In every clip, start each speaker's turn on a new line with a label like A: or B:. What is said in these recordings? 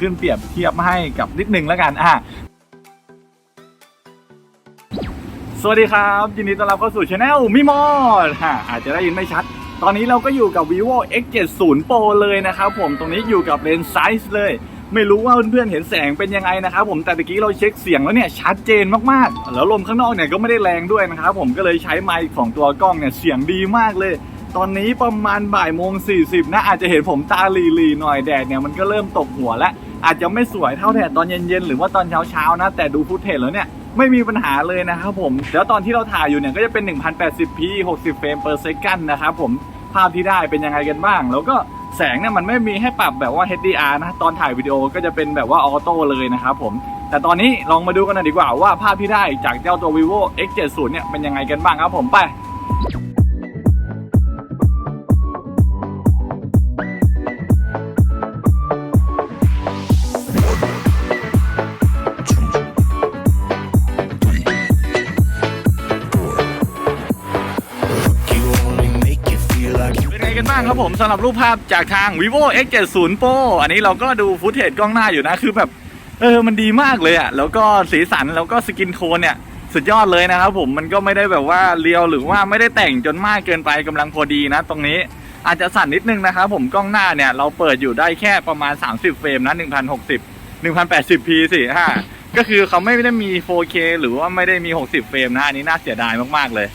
A: ขึ้นเปรียบเทียบให้กับนิดนึงแล้วกันอะสวัสดีครับ ยินดีต้อนรับเข้าสู่ช anel มิมอดฮะอาจจะได้ยินไม่ชัด ตอนนี้เราก็อยู่กับ vivo x70 pro เลยนะครับผมตรงนี้อยู่กับเลนส์ไซส์เลย ไม่รู้ว่าเพื่อนๆเห็นแสงเป็นยังไงนะครับผมแต่ตะกี้เราเช็คเสียงแล้วเนี่ยชัดเจนมากๆ แล้วลมข้างนอกเนี่ยก็ไม่ได้แรงด้วยนะครับผมก็เลยใช้ไมค์ของตัวกล้องเนี่ยเสียงดีมากเลย ตอนนี้ประมาณบ่ายโมง40นะอาจจะเห็นผมตาลีลีๆหน่อยแดดเนี่ยมันก็เริ่มตกหัวแล้ว อาจจะไม่สวยเท่าแดดตอนเย็นๆหรือว่าตอนเช้าๆนะ แต่ดูฟุตเทจแล้วเนี่ยไม่มีปัญหาเลยนะครับผม แล้วตอนที่เราถ่ายอยู่เนี่ยก็จะเป็น 1080p 60เฟรม per second นะครับผมภาพที่ได้เป็นยังไงกันบ้าง แล้วก็แสงเนี่ยมันไม่มีให้ปรับแบบว่า HDR นะ ตอนถ่ายวิดีโอก็จะเป็นแบบว่าออโต้เลยนะครับผม แต่ตอนนี้ลองมาดูกันหน่อยดีกว่าว่าภาพที่ได้จากเจ้าตัว vivo x70 เนี่ยเป็นยังไงกันบ้างครับผมไป กันบ้างครับผมสำหรับรูปภาพจากทาง vivo x70 pro อันนี้เราก็ดูฟุตเทจกล้องหน้าอยู่นะ คือแบบ เออ มันดีมากเลยอะ่ะ แล้วก็สีสัน แล้วก็สกินโทนเนี่ย สุดยอดเลยนะครับผม มันก็ไม่ได้แบบว่าเรียวหรือว่าไม่ได้แต่งจนมากเกินไปกำลังพอดีนะ ตรงนี้อาจจะสั่นนิดนึงนะครับผมกล้องหน้าเนี่ย เราเปิดอยู่ได้แค่ประมาณ 30 เฟรมนะ 1060 1080p สิฮะก็คือเขาไม่ได้มี 4K หรือว่าไม่ได้มี 60 เฟรมนะอันนี้น่าเสียดายมากๆเลย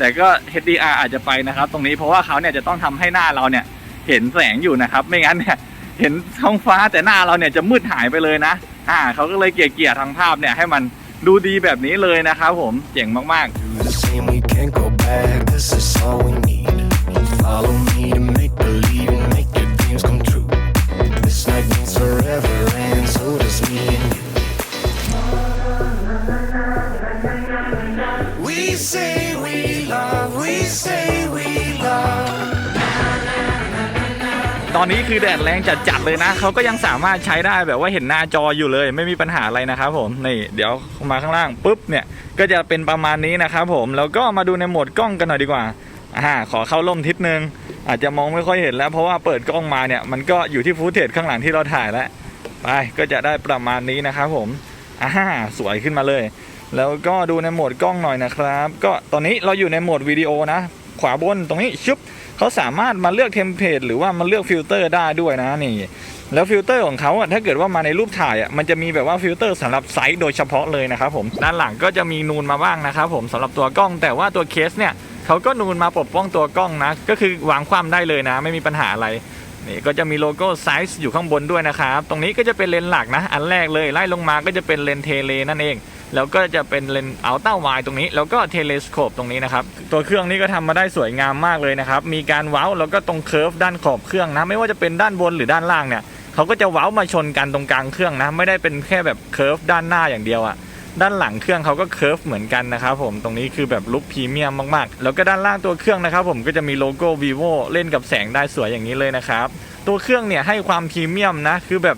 A: แต่ก็ HDR อาจจะไปนะครับ ตรงนี้เพราะว่าเขาเนี่ยจะต้องทำให้หน้าเราเนี่ย เห็นแสงอยู่นะครับ ไม่งั้นเนี่ยเห็นท้องฟ้าแต่หน้าเราเนี่ยจะมืดหายไปเลยนะอ่าเขาก็เลยเกลี่ยๆทางภาพเนี่ยให้มันดูดีแบบนี้เลยนะครับผมเจ๋งมากๆ ตอนนี้คือแดดแรงจัดๆเลยนะเขาก็ยังสามารถใช้ได้แบบว่าเห็นหน้าจออยู่เลย ไม่มีปัญหาอะไรนะครับผมนี่เดี๋ยวมาข้างล่างปุ๊บเนี่ยก็จะเป็นประมาณนี้นะครับผมแล้วก็มาดูในโหมดกล้องกันหน่อยดีกว่าอ่าขอเข้าร่มทิศนึง อาจจะมองไม่ค่อยเห็นแล้ว เพราะว่าเปิดกล้องมาเนี่ยมันก็อยู่ที่ฟูเทจข้างหลังที่เราถ่ายแล้วไปก็จะได้ประมาณนี้นะครับผมอ่าสวยขึ้นมาเลย แล้วก็ดูในโหมดกล้องหน่อยนะครับ ก็ตอนนี้เราอยู่ในโหมดวิดีโอนะ ขวาบนตรงนี้ชุบเขาสามารถมาเลือกเทมเพลตหรือว่ามาเลือกฟิลเตอร์ได้ด้วยนะนี่แล้วฟิลเตอร์ของเขาอะถ้าเกิดว่ามาในรูปถ่ายอะมันจะมีแบบว่าฟิลเตอร์สำหรับไซส์โดยเฉพาะเลยนะครับผมด้านหลังก็จะมีนูนมาบ้างนะครับผมสำหรับตัวกล้องแต่ว่าตัวเคสเนี่ยเขาก็นูนมาปกป้องตัวกล้องนะ ก็คือวางความได้เลยนะ ไม่มีปัญหาอะไรนี่ก็จะมีโลโก้ไซส์อยู่ข้างบนด้วยนะครับ ตรงนี้ก็จะเป็นเลนส์หลักนะ อันแรกเลยไล่ลงมาก็จะเป็นเลนส์เทเลนั่นเอง แล้วก็จะเป็นเลนส์อัลต้าไวตรงนี้ แล้วก็เทเลสโคปตรงนี้นะครับ ตัวเครื่องนี้ก็ทำมาได้สวยงามมากเลยนะครับ มีการเว้าแล้วก็ตรงเคิร์ฟด้านขอบเครื่องนะ ไม่ว่าจะเป็นด้านบนหรือด้านล่างเนี่ยเขาก็จะเว้ามาชนกันตรงกลางเครื่องนะ ไม่ได้เป็นแค่แบบเคิร์ฟด้านหน้าอย่างเดียวอะด้านหลังเครื่องเขาก็เคิร์ฟเหมือนกันนะครับผมตรงนี้คือแบบลุคพรีเมียมมากๆ แล้วก็ด้านล่างตัวเครื่องนะครับผมก็จะมีโลโก้ vivo เล่นกับแสงได้สวยอย่างนี้เลยนะครับ ตัวเครื่องเนี่ยให้ความพรีเมียมนะ คือแบบ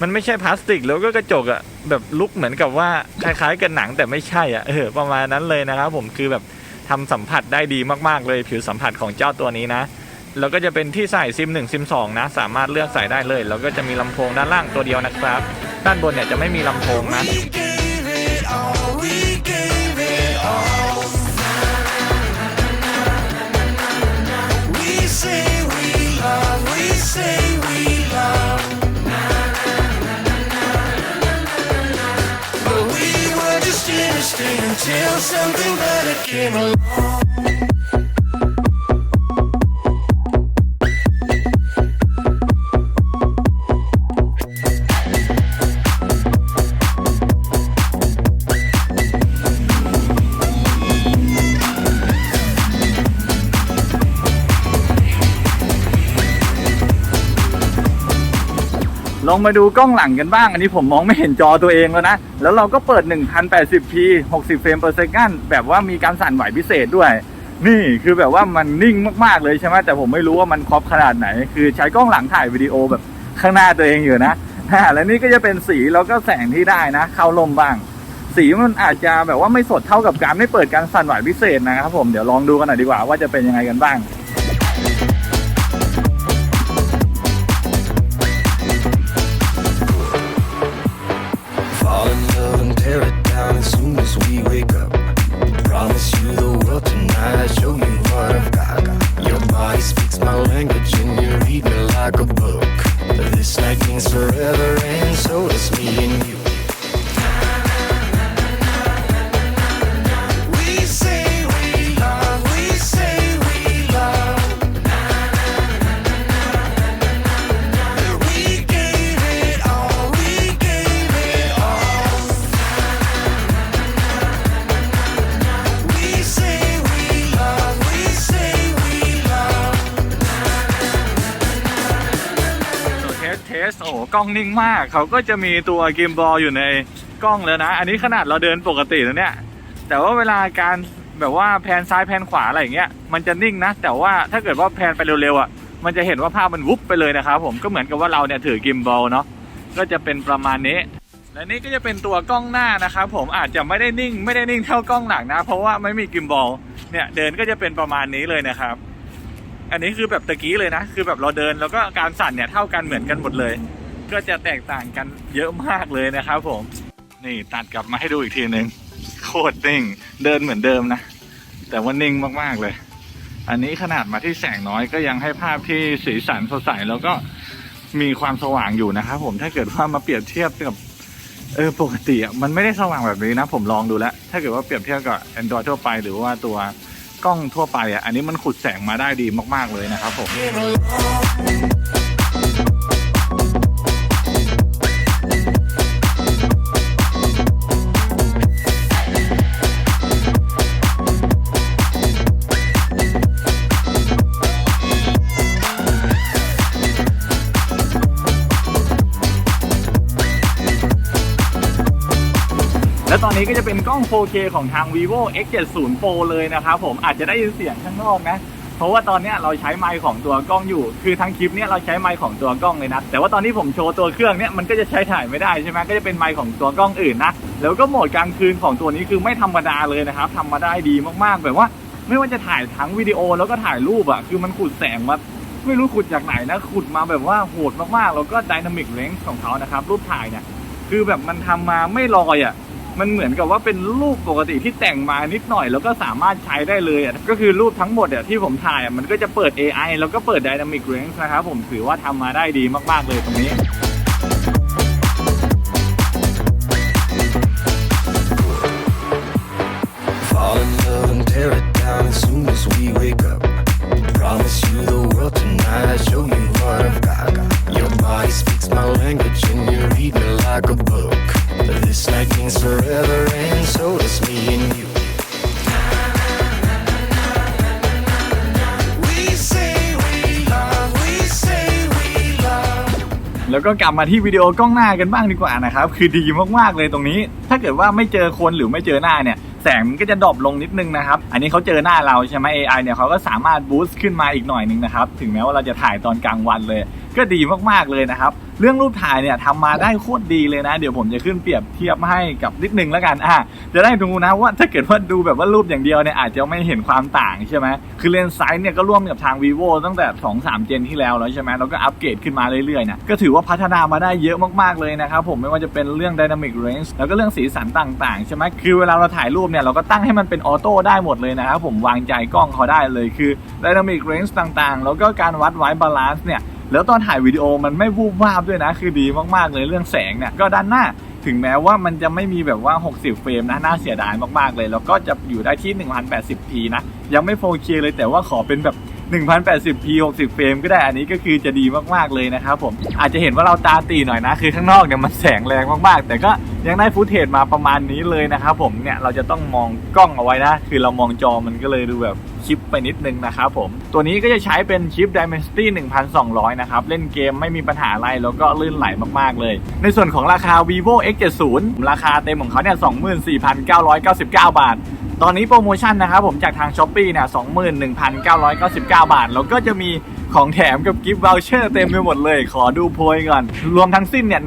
A: มันไม่ใช่พลาสติกแล้วก็กระจกอะแบบลุกเหมือนกับว่าคล้ายๆกับหนังแต่ไม่ใช่อะเออประมาณนั้นเลยนะครับผมคือแบบทำสัมผัสได้ดีมากๆเลยผิวสัมผัสของเจ้าตัวนี้นะแล้วก็จะเป็นที่ใส่ซิม1ซิม2นะ สามารถเลือกใส่ได้เลย แล้วก็จะมีลำโพงด้านล่างตัวเดียวนะครับ ด้านบนเนี่ยจะไม่มีลำโพงนะ
B: We just innocent until something better came along.
A: ลองมาดูกล้องหลังกันบ้าง อันนี้ผมมองไม่เห็นจอตัวเองแล้วนะ แล้วเราก็เปิด 1080p 60เฟรม per second แบบว่ามีการสั่นไหวพิเศษด้วย นี่คือแบบว่ามันนิ่งมากๆเลยใช่ไหมแต่ผมไม่รู้ว่ามันครอบขนาดไหน คือใช้กล้องหลังถ่ายวิดีโอแบบข้างหน้าตัวเองอยู่นะแล้วนี่ก็จะเป็นสีแล้วก็แสงที่ได้นะ เข้าลมบ้าง สีมันอาจจะแบบว่าไม่สดเท่ากับการไม่เปิดการสั่นไหวพิเศษนะครับผมเดี๋ยวลองดูกันหน่อยดีกว่าว่าจะเป็นยังไงกันบ้าง เทสเทสโอ้โหกล้องนิ่งมาก เขาก็จะมีตัวกิมบอลอยู่ในกล้องแล้วนะ อันนี้ขนาดเราเดินปกติแล้วเนี่ย แต่ว่าเวลาการแบบว่าแพนซ้ายแพนขวาอะไรอย่างเงี้ย มันจะนิ่งนะ แต่ว่าถ้าเกิดว่าแพนไปเร็วๆอะ มันจะเห็นว่าภาพมันวุบไปเลยนะครับผมก็เหมือนกับว่าเราเนี่ยถือกิมบอลเนาะ ก็จะเป็นประมาณนี้ และนี่ก็จะเป็นตัวกล้องหน้านะครับผมอาจจะไม่ได้นิ่ง ไม่ได้นิ่งเท่ากล้องหลังนะ เพราะว่าไม่มีกิมบอล เนี่ยเดินก็จะเป็นประมาณนี้เลยนะครับ อันนี้คือแบบตะกี้เลยนะ คือแบบเราเดินแล้วก็การสั่นเนี่ยเท่ากันเหมือนกันหมดเลย ก็จะแตกต่างกันเยอะมากเลยนะครับผม นี่ตัดกลับมาให้ดูอีกทีหนึ่งโคตรนิ่ง เดินเหมือนเดิมนะ แต่ว่านิ่งมากๆเลย อันนี้ขนาดมาที่แสงน้อยก็ยังให้ภาพที่สีสันสดใสแล้วก็มีความสว่างอยู่นะครับผมถ้าเกิดว่ามาเปรียบเทียบกับเออปกติอะมันไม่ได้สว่างแบบนี้นะ ผมลองดูแล้ว ถ้าเกิดว่าเปรียบเทียบกับ Android ทั่วไปหรือว่าตัว กล้องทั่วไปอะอันนี้มันขุดแสงมาได้ดีมาก ๆเลยนะครับผม และตอนนี้ก็จะเป็นกล้อง 4K ของทาง vivo X70 Pro เลยนะครับผมอาจจะได้ยินเสียงข้างนอกนะ เพราะว่าตอนนี้เราใช้ไมค์ของตัวกล้องอยู่ คือทั้งคลิปเนี้ยเราใช้ไมค์ของตัวกล้องเลยนะ แต่ว่าตอนที่ผมโชว์ตัวเครื่องเนี้ยมันก็จะใช้ถ่ายไม่ได้ใช่ไหมก็จะเป็นไมค์ของตัวกล้องอื่นนะ แล้วก็โหมดกลางคืนของตัวนี้คือไม่ธรรมดาเลยนะครับทำมาได้ดีมากๆ แบบว่า ไม่ว่าจะถ่ายทั้งวิดีโอแล้วก็ถ่ายรูปอะคือมันขุดแสงมาไม่รู้ขุดจากไหนนะขุดมาแบบว่าโหดมากๆ แล้วก็ Dynamic Range ของเขานะครับรูปถ่ายเนี่ยคือแบบมันทำมาไม่ลอยอะ่ะ มันเหมือนกับว่าเป็นรูปปกติที่แต่งมานิดหน่อย แล้วก็สามารถใช้ได้เลยอะก็คือรูปทั้งหมดอะที่ผมถ่ายอะมันก็จะเปิด AI แล้วก็เปิด Dynamic Range นะครับผมถือว่าทำมาได้ดีมาก ๆ เลยตรงนี้
B: ends forever, and so does me and you.
A: แล้วก็กลับมาที่วิดีโอกล้องหน้ากันบ้างดีกว่านะครับ คือดีมากๆเลยตรงนี้ ถ้าเกิดว่าไม่เจอคนหรือไม่เจอหน้าเนี่ย แสงมันก็จะดรอปลงนิดนึงนะครับ อันนี้เขาเจอหน้าเราใช่ไหม AI เนี่ยเขาก็สามารถบูสต์ขึ้นมาอีกหน่อยนึงนะครับ ถึงแม้ว่าเราจะถ่ายตอนกลางวันเลยก็ดีมากๆเลยนะครับ เรื่องรูปถ่ายเนี่ยทำมาได้โคตรดีเลยนะ เดี๋ยวผมจะขึ้นเปรียบเทียบให้กับนิดนึงแล้วกันอะจะได้ดูนะว่าถ้าเกิดว่าดูแบบว่ารูปอย่างเดียวเนี่ยอาจจะไม่เห็นความต่างใช่ไหมคือเลนส์ไซส์เนี่ยก็ร่วมกับทาง vivo ตั้งแต่ 2-3 เจนที่แล้วแล้วใช่ไหมแล้วก็อัปเกรดขึ้นมาเรื่อยๆนะก็ถือว่าพัฒนามาได้เยอะมากๆเลยนะครับผมไม่ว่าจะเป็นเรื่อง dynamic range แล้วก็เรื่องสีสันต่างๆใช่ไหมคือเวลาเราถ่ายรูปเนี่ยเราก็ตั้งให้มันเป็นออโต้ได้หมดเลยนะครับผมวางใจกล้องเขาได้เลยคือ dynamic range ต่างๆ แล้วก็การวัดไว้ balance เนี่ย แล้วตอนถ่ายวิดีโอมันไม่วูบวาบด้วยนะ คือดีมากๆเลยเรื่องแสงเนี่ยก็ด้านหน้าถึงแม้ว่ามันจะไม่มีแบบว่า 60 เฟรมนะ น่าเสียดายมากๆเลย แล้วก็จะอยู่ได้ที่ 1080p นะ ยังไม่ 4K เลยแต่ว่าขอเป็นแบบ 1080p 60 เฟรมก็ได้อันนี้ก็คือจะดีมากๆเลยนะครับผมอาจจะเห็นว่าเราตาตีหน่อยนะ คือข้างนอกเนี่ยมันแสงแรงมากๆ แต่ก็ ยังได้ฟุตเทจมาประมาณนี้เลยนะครับผมเนี่ยเราจะต้องมองกล้องเอาไว้นะ คือเรามองจอมันก็เลยดูแบบชิปไปนิดนึงนะครับผม ตัวนี้ก็จะใช้เป็นชิป Dimensity 1200 นะครับ เล่นเกมไม่มีปัญหาอะไรแล้วก็ลื่นไหลมากๆเลย ในส่วนของราคา vivo x70 ราคาเต็มของเขาเนี่ย 24,999 บาท ตอนนี้โปรโมชั่นนะครับผมจากทาง s h อ p e e เนี่ย 21,999 บาท แล้วก็จะมี ของแถมกับกิฟต์ว o ลเชอร์เต็มไปหมดเลย ขอดูโพยก่อน รวมทั้งสิ้นเนี่ย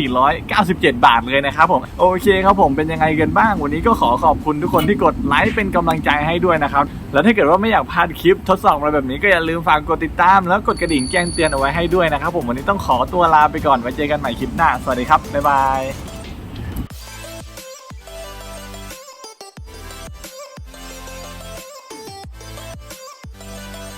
A: 12,497 บาทเลยนะครับผม โอเคครับผมเป็นยังไงกันบ้าง วันนี้ก็ขอขอบคุณทุกคนที่กดไลค์เป็นกำลังใจให้ด้วยนะครับ แล้วถ้าเกิดว่าไม่อยากพลาดคลิปทดสอบอะไรแบบนี้ก็อย่าลืมฝากกดติดตาม แล้วกดกระดิ่งแจ้งเตือนเอาไว้ให้ด้วยนะครับผมวันนี้ต้องขอตัวลาไปก่อนไว้เจอกันใหม่คลิปหน้าสวัสดีครับบ๊ายบาย